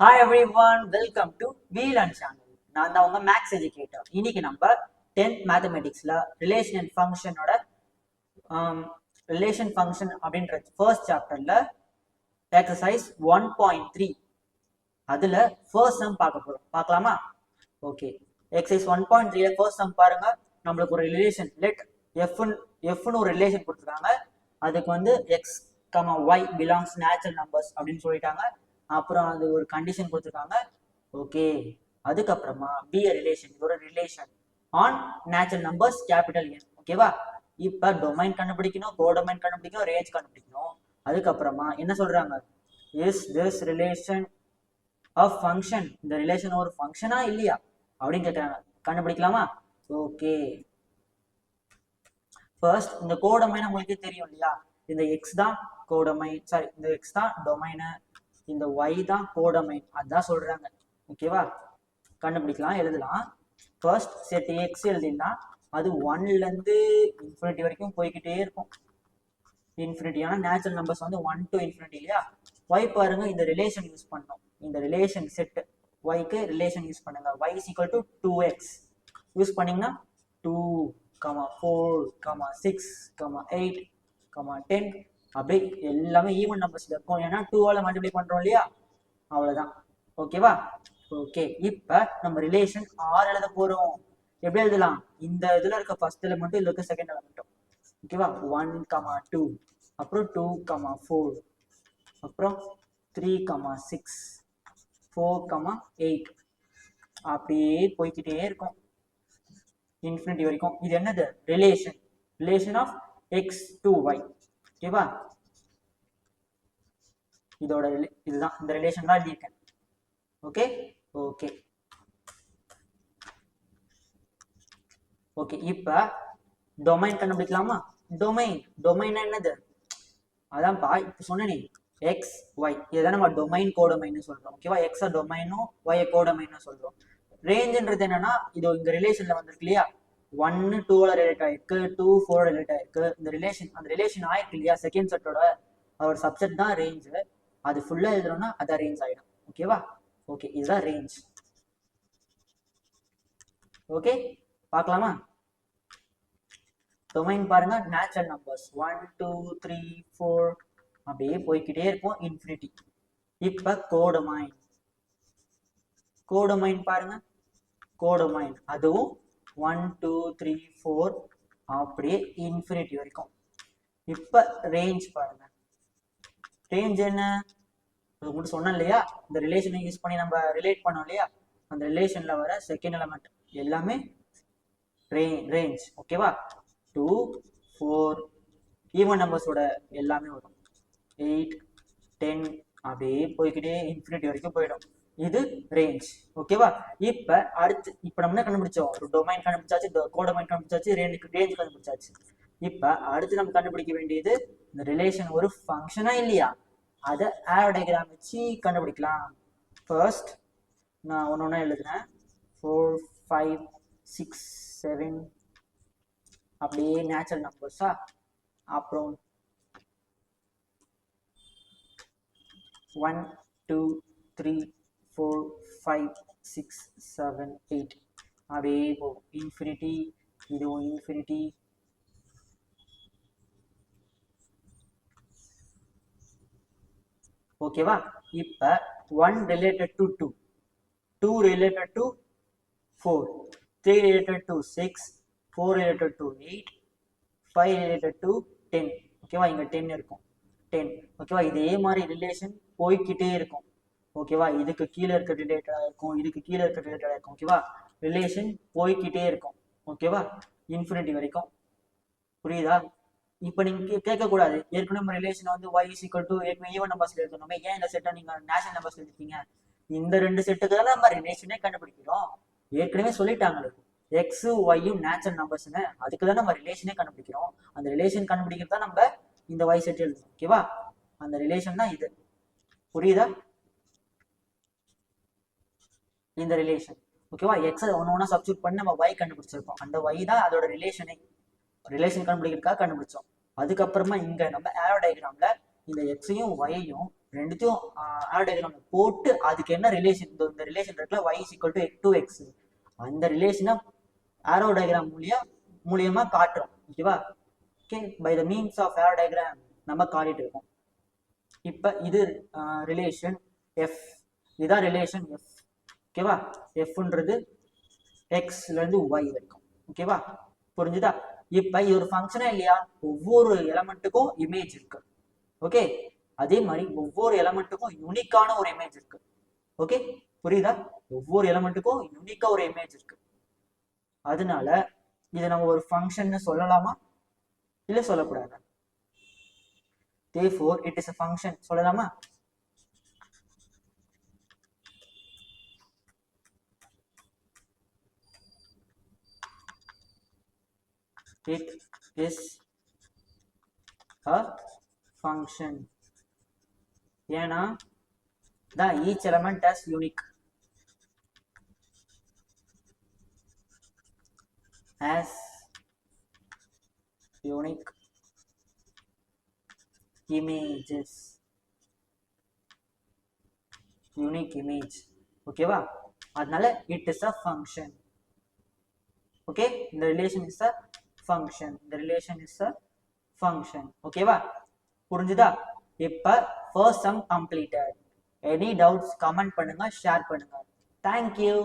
Hi everyone welcome to wheel and channel நான் தான் உங்க மேக்ஸ் எஜுகேட்டர் இன்னைக்கு நம்ம டென்த் மேத்தமெட்டிக்ஸ்ல ரிலேஷன் அண்ட் ஃபங்க்ஷனோட ரிலேஷன் ஃபங்க்ஷன் அப்படின்ற ஃபர்ஸ்ட் சாப்டர்ல எக்ஸசைஸ் ஒன் பாயிண்ட் த்ரீ அதுல ஃபர்ஸ்ட் சம் பார்க்க போறோம். பார்க்கலாமா? ஓகே எக்ஸசைஸ் ஒன் பாயிண்ட் த்ரீல ஃபர்ஸ்ட் சம் பாருங்க. நம்மளுக்கு ஒரு ரிலேஷன் லெட் எஃப்னு எஃப்னு ஒரு ரிலேஷன் கொடுத்துருக்காங்க. அதுக்கு வந்து x comma y belongs natural numbers அப்படின்னு சொல்லிட்டாங்க. அப்புறம் அது ஒரு கண்டிஷன் கொடுத்துருக்காங்க. ஓகே அதுக்கப்புறமா பி ரிலேஷன் ஒரு relation on natural numbers capital N ஓகேவா இப்போ டொமைன் கண்டுபிடிக்கணும் கோடொமைன் கண்டுபிடிக்கணும் ரேஞ்ச் கண்டுபிடிக்கணும். அதுக்கப்புறமா என்ன சொல்றாங்க? Is this relation of function இந்த ரிலேஷன் ஒரு ஃபங்க்ஷனா இல்லையா? அப்படின்னு கேட்குறாங்க கண்டுபிடிக்கலாமா? ஓகே ஃபர்ஸ்ட் இந்த கோடமைன் உங்களுக்கே தெரியும் இல்லையா? இந்த எக்ஸ் தான் கோடமைன் சாரி இந்த எக்ஸ் தான் டொமைனு இந்த ஒய் தான் கோடமைன் அதான் சொல்றாங்க. ஓகேவா கண்டுபிடிக்கலாம் எழுதலாம். ஃபர்ஸ்ட் செட் எக்ஸ் எழுதினா அது ஒன்ல இருந்து இன்ஃபினிட்டி வரைக்கும் போய்கிட்டே இருக்கும். இன்ஃபினிட்டி ஆனால் நேச்சுரல் நம்பர்ஸ் வந்து ஒன் டு இன்ஃபினிட்டி இல்லையா? ஒய் பாருங்க இந்த ரிலேஷன் யூஸ் பண்ணோம். இந்த ரிலேஷன் செட் ஒய்க்கு ரிலேஷன் யூஸ் பண்ணுங்க. Y is equal to two x use பண்ணீங்கன்னா two comma four comma six comma eight comma ten அப்படியே எல்லாமே ஈவன் நம்பர்ஸ் இருக்கும். ஏன்னா டூவால மல்டிப்ளை பண்றோம் இல்லையா? அவ்வளவுதான். ஓகேவா ஓகே இப்ப நம்ம ரிலேஷன் ஆறு எழுத போறோம். எப்படி எழுதலாம்? இந்த இதுல இருக்க ஃபர்ஸ்ட் எலிமெண்ட்டும் இதுல இருக்க செகண்ட் எலிமெண்ட்டும் ஓகேவா ஒன் கமா டூ அப்புறம் டூ கமா ஃபோர் அப்புறம் three comma six four comma eight அப்படியே போய்க்கிட்டே இருக்கும். இன்ஃபினிட்டி வரைக்கும். இது என்னது? Relation relation of x to y ஓகேவா இதோட இதுதான். இந்த ரிலேஷன் தான் எழுதியிருக்கேன் ஓகே ஓகே ஓகே இப்ப டொமைன் கண்டுபிடிக்கலாமா? டொமைன் டொமைன் என்னது? அதான்ப்பா இப்ப சொன்னேனே. எக்ஸ் ஒய் இதை நம்ம டொமைன் கோடொமைன்னு சொல்றோம். ஓகேவா எக்ஸ் டொமைனும் ஒய் கோடமைன்னு சொல்றோம். ரேஞ்சுன்றது என்னன்னா இது இங்க ரிலேஷன்ல வந்திருக்கு இல்லையா? ஒன்னு டூவோட ரிலேட் ஆயிருக்கு டூ ஃபோர் ரிலேட் ஆயிருக்கு. இந்த ரிலேஷன் அந்த ரிலேஷன் ஆயிருக்கு இல்லையா? செகண்ட் செட்டோட அதோட சப்செட் தான் ரேஞ்சு அது ஃபுல்லா எழுதுறோம்னா அதான் ரேஞ்ச் ஆயிடும். ஓகேவா ஓகே இதுதான் ரேஞ்ச் ஓகே பார்க்கலாமா? டொமைன் பாருங்க natural numbers one two three four அப்படியே போய்க்கிட்டே இருப்போம். இன்ஃபினிட்டி இப்ப கோடமைன் கோடமைன் பாருங்க. கோடமைன் அதுவும் ஒன் டூ த்ரீ ஃபோர் அப்படியே இன்ஃபினிட்டி வரைக்கும். இப்போ ரேஞ்ச் பாருங்க. ரேஞ்ச் என்ன? இது மட்டும் சொன்னேன் இல்லையா? இந்த ரிலேஷனை யூஸ் பண்ணி நம்ம ரிலேட் பண்ணோம் இல்லையா? அந்த ரிலேஷனில் வர செகண்ட் எலமெண்ட் எல்லாமே ரேஞ்ச் ஓகேவா டூ ஃபோர் ஈவன் நம்பர்ஸோட எல்லாமே வரும். எயிட் டென் அப்படியே போய்கிட்டே இன்ஃபினிட்டி வரைக்கும் போயிடும். இது ரேஞ்ச் ஓகேவா இப்ப அடுத்து இப்ப நம்ம என்ன கண்டுபிடிச்சோம்? ஒரு டொமைன் கண்டுபிடிச்சாச்சு கோடொமைன் கண்டுபிடிச்சாச்சு ரேஞ்ச் ரேஞ்ச் கண்டுபிடிச்சாச்சு. இப்ப அடுத்து நம்ம கண்டுபிடிக்க வேண்டியது இந்த ரிலேஷன் ஒரு ஃபங்க்ஷனா இல்லையா? அதை ஆரோ டயக்ராம் வச்சு கண்டுபிடிக்கலாம். ஃபர்ஸ்ட் நான் ஒன்று ஒன்றா எழுதுனேன் ஃபோர் ஃபைவ் சிக்ஸ் செவன் அப்படியே நேச்சுரல் நம்பர்ஸா அப்புறம் one two three four five six seven eight அதே போகும் இன்ஃபினிட்டி இதுவும் இன்ஃபினிட்டி ஓகேவா இப்ப one related to two two related to four three related to six four related to eight five related to ten ஓகேவா இங்கே ten இருக்கும். Ten ஓகேவா இதே மாதிரி ரிலேஷன் போய்க்கிட்டே இருக்கும். ஓகேவா இதுக்கு கீழே இருக்க ரிலேட்டடாக இருக்கும். இதுக்கு கீழே இருக்க ரிலேட்டடாக இருக்கும். ஓகேவா ரிலேஷன் போய்கிட்டே இருக்கும். ஓகேவா இன்ஃபினிட்டி வரைக்கும். புரியுதா? இப்போ நீங்கள் கேட்கக்கூடாது. ஏற்கனவே நம்ம ரிலேஷன் வந்து ஒய் is equal to ஏற்கனவே ஈவன் நம்பர்ஸ்ல எடுக்கணுமே ஏன் இந்த செட்டை நீங்கள் நேஷனல் நம்பர்ஸ்ல எடுத்தீங்க? இந்த ரெண்டு செட்டுக்கு தான் நம்ம ரிலேஷனே கண்டுபிடிக்கிறோம். ஏற்கனவே சொல்லிட்டாங்களே எக்ஸ் ஒய்யும் நேச்சுரல் நம்பர்ஸ்னு அதுக்கு தான் நம்ம ரிலேஷனே கண்டுபிடிக்கிறோம். அந்த ரிலேஷன் கண்டுபிடிக்கிறது தான் நம்ம இந்த ஒய் செட் எழுதுறோம். ஓகேவா அந்த ரிலேஷன் தான் இது. புரியுதா? இந்த ரிலேஷன் ஓகேவா எக்ஸ் ஒன்று ஒன்றா சப்ஸ்டியூட் பண்ணி நம்ம ஒய் கண்டுபிடிச்சிருக்கோம். அந்த ஒய் தான் அதோட ரிலேஷனே ரிலேஷன் கண்டுபிடிக்கிறதுக்காக கண்டுபிடிச்சோம். அதுக்கப்புறமா இங்கே நம்ம ஏரோ டயக்ராமில் இந்த எக்ஸையும் ஒயையும் ரெண்டுத்தையும் ஆரோ டயக்ராமில் போட்டு அதுக்கு என்ன ரிலேஷன் இந்த ரிலேஷன் இருக்குல்ல? Y equal equal to two X அந்த ரிலேஷனை ஆரோ டயக்ராம் மூலியம் மூலியமா காட்டுறோம். ஓகேவா okay by the means of arrow diagram நம்ம காட்டிட்டு இருக்கோம். இப்போ இது ரிலேஷன் எஃப் இதுதான் ரிலேஷன் எஃப் ஓகேவா எஃப்ன்றது எக்ஸ்ல இருந்து ஒய் வரைக்கும். ஓகேவா புரிஞ்சுதா? இப்ப இது ஒரு ஃபங்க்ஷனா இல்லையா? ஒவ்வொரு எலமெண்ட்டுக்கும் இமேஜ் இருக்கு. ஓகே அதே மாதிரி ஒவ்வொரு எலமெண்ட்டுக்கும் யூனிக்கான ஒரு இமேஜ் இருக்கு. ஓகே புரியுதா? ஒவ்வொரு எலமெண்ட்டுக்கும் யூனிக்கா ஒரு இமேஜ் இருக்கு. அதனால இதை நம்ம ஒரு ஃபங்க்ஷன் சொல்லலாமா? இல்ல சொல்லக்கூடாது? Therefore it is a function சொல்லலாமா? It is a function ஏன்னா தான் each element as unique as unique images unique image ஓகேவா அதனால it is a function okay இந்த ரிலேஷன் இஸ் அ ஃபங்க்ஷன் இந்த ரிலேஷன் இஸ் அ ஃபங்க்ஷன் ஓகேவா புரிஞ்சுதா? இப்ப first sum completed any doubts comment பண்ணுங்க ஷேர் பண்ணுங்க. Thank you